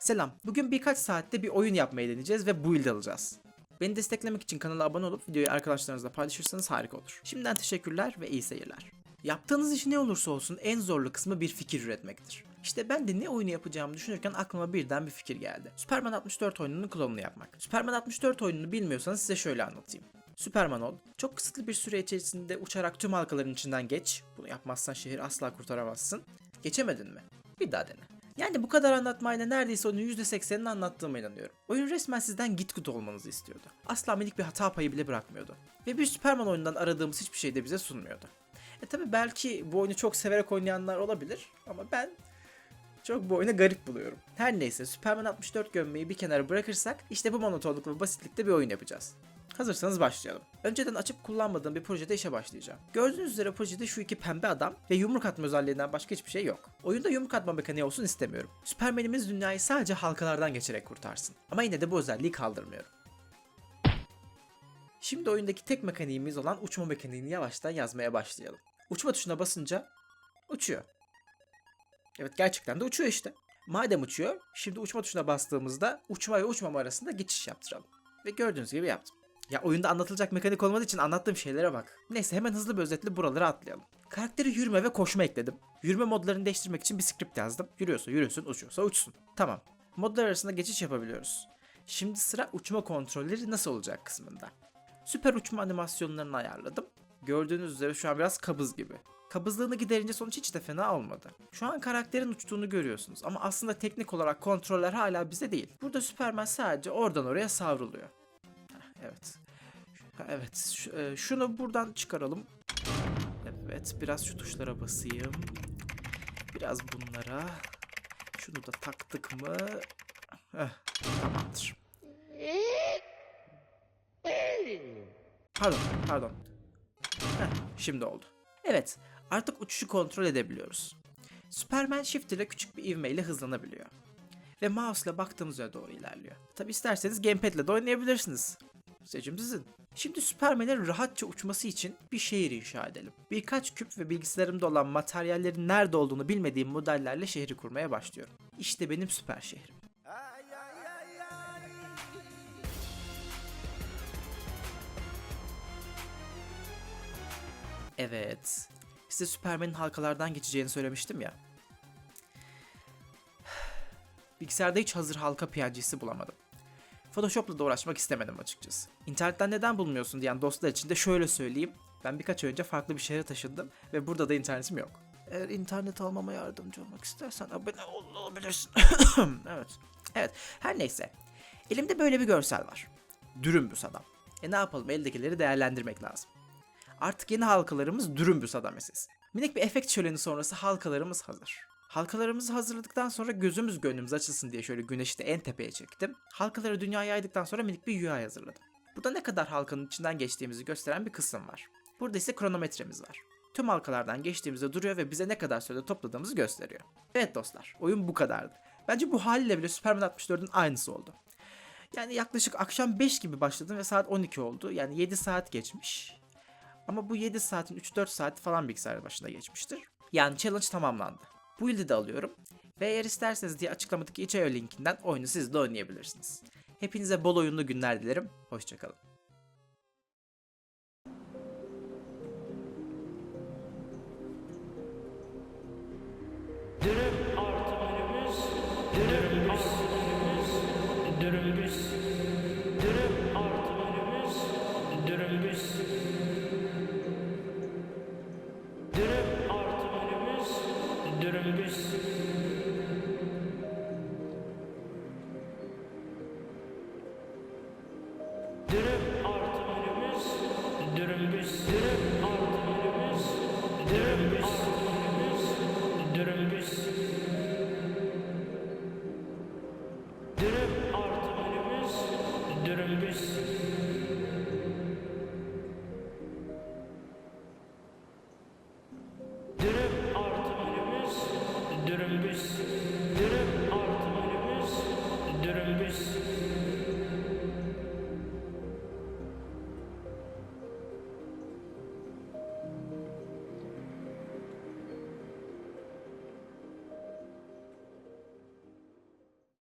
Selam. Bugün birkaç saatte bir oyun yapmayı deneyeceğiz ve build alacağız. Beni desteklemek için kanala abone olup videoyu arkadaşlarınızla paylaşırsanız harika olur. Şimdiden teşekkürler ve iyi seyirler. Yaptığınız iş ne olursa olsun en zorlu kısmı bir fikir üretmektir. İşte ben de ne oyunu yapacağımı düşünürken aklıma birden bir fikir geldi. Superman 64 oyununun klonunu yapmak. Superman 64 oyununu bilmiyorsanız size şöyle anlatayım. Superman ol. Çok kısıtlı bir süre içerisinde uçarak tüm halkaların içinden geç. Bunu yapmazsan şehir asla kurtaramazsın. Geçemedin mi? Bir daha dene. Yani bu kadar anlatmayla neredeyse onun %80'ini anlattığıma inanıyorum. Oyun resmen sizden git gut olmanızı istiyordu. Asla minik bir hata payı bile bırakmıyordu. Ve bir Superman oyundan aradığımız hiçbir şey de bize sunmuyordu. E tabi belki bu oyunu çok severek oynayanlar olabilir ama ben çok bu oyunu garip buluyorum. Her neyse Superman 64 gömmeyi bir kenara bırakırsak işte bu monotonluk ve basitlikte bir oyun yapacağız. Hazırsanız başlayalım. Önceden açıp kullanmadığım bir projede işe başlayacağım. Gördüğünüz üzere projede şu iki pembe adam ve yumruk atma özelliğinden başka hiçbir şey yok. Oyunda yumruk atma mekaniği olsun istemiyorum. Süpermenimiz dünyayı sadece halkalardan geçerek kurtarsın. Ama yine de bu özelliği kaldırmıyorum. Şimdi oyundaki tek mekaniğimiz olan uçma mekaniğini yavaştan yazmaya başlayalım. Uçma tuşuna basınca uçuyor. Evet gerçekten de uçuyor işte. Madem uçuyor, şimdi uçma tuşuna bastığımızda uçma ve uçmama arasında geçiş yaptıralım. Ve gördüğünüz gibi yaptım. Ya oyunda anlatılacak mekanik olmadığı için anlattığım şeylere bak. Neyse hemen hızlı bir özetle buraları atlayalım. Karakteri yürüme ve koşma ekledim. Yürüme modlarını değiştirmek için bir script yazdım. Yürüyorsa yürüsün, uçuyorsa uçsun. Tamam. Modlar arasında geçiş yapabiliyoruz. Şimdi sıra uçma kontrolleri nasıl olacak kısmında. Süper uçma animasyonlarını ayarladım. Gördüğünüz üzere şu an biraz kabız gibi. Kabızlığını giderince sonuç hiç de fena olmadı. Şu an karakterin uçtuğunu görüyorsunuz ama aslında teknik olarak kontroller hala bize değil. Burada Superman sadece oradan oraya savruluyor. Evet. Evet. E, şunu buradan çıkaralım. Evet. Biraz şu tuşlara basayım. Biraz bunlara. Şunu da taktık mı? Heh, tamamdır. Pardon, pardon. Heh, şimdi oldu. Evet, artık uçuşu kontrol edebiliyoruz. Superman Shift ile küçük bir ivmeyle hızlanabiliyor. Ve mouse ile baktığımız yere doğru ilerliyor. Tabi isterseniz gamepad ile de oynayabilirsiniz. Seçim sizin. Şimdi Superman'in rahatça uçması için bir şehir inşa edelim. Birkaç küp ve bilgisayarımda olan materyallerin nerede olduğunu bilmediğim modellerle şehri kurmaya başlıyorum. İşte benim süper şehrim. Evet. Size Superman'in halkalardan geçeceğini söylemiştim ya. Bilgisayarda hiç hazır halka PNG'si bulamadım. Photoshop'la da uğraşmak istemedim açıkçası. İnternetten neden bulmuyorsun diyen dostlar için de şöyle söyleyeyim. Ben birkaç önce farklı bir şehre taşındım ve burada da internetim yok. Eğer internet almama yardımcı olmak istersen abone ol- olabilirsin. evet. Evet. Her neyse. Elimde böyle bir görsel var. Dürümbüs adam. E ne yapalım eldekileri değerlendirmek lazım. Artık yeni halkalarımız dürümbüs adam meselesi. Minik bir efekt şöleni sonrası halkalarımız hazır. Halkalarımızı hazırladıktan sonra gözümüz gönlümüz açılsın diye şöyle güneşi de en tepeye çektim. Halkaları dünyaya yaydıktan sonra minik bir UI hazırladım. Burada ne kadar halkanın içinden geçtiğimizi gösteren bir kısım var. Burada ise kronometremiz var. Tüm halkalardan geçtiğimizde duruyor ve bize ne kadar sürede topladığımızı gösteriyor. Evet dostlar, oyun bu kadardı. Bence bu haliyle bile Superman 64'ün aynısı oldu. Yani yaklaşık akşam 5 gibi başladım ve saat 12 oldu. Yani 7 saat geçmiş. Ama bu 7 saatin 3-4 saati falan bilgisayar başında geçmiştir. Yani challenge tamamlandı. Bu yılda da alıyorum. Ve eğer isterseniz diye açıklamadaki itch.io linkinden oyunu siz de oynayabilirsiniz. Hepinize bol oyunlu günler dilerim. Hoşçakalın. Dürüm artı dürüm artı dürümbüs. Dürüm dürüm artı bölümümüz dürümbüz dürüm artı bölümümüz dürümbüz artı bölümümüz dürümbüz. Dürüm artı bölümümüz dürümbüz. Dürüm artı bölümümüz dürümbüz. Dürüm artı bölümümüz dürümbüz.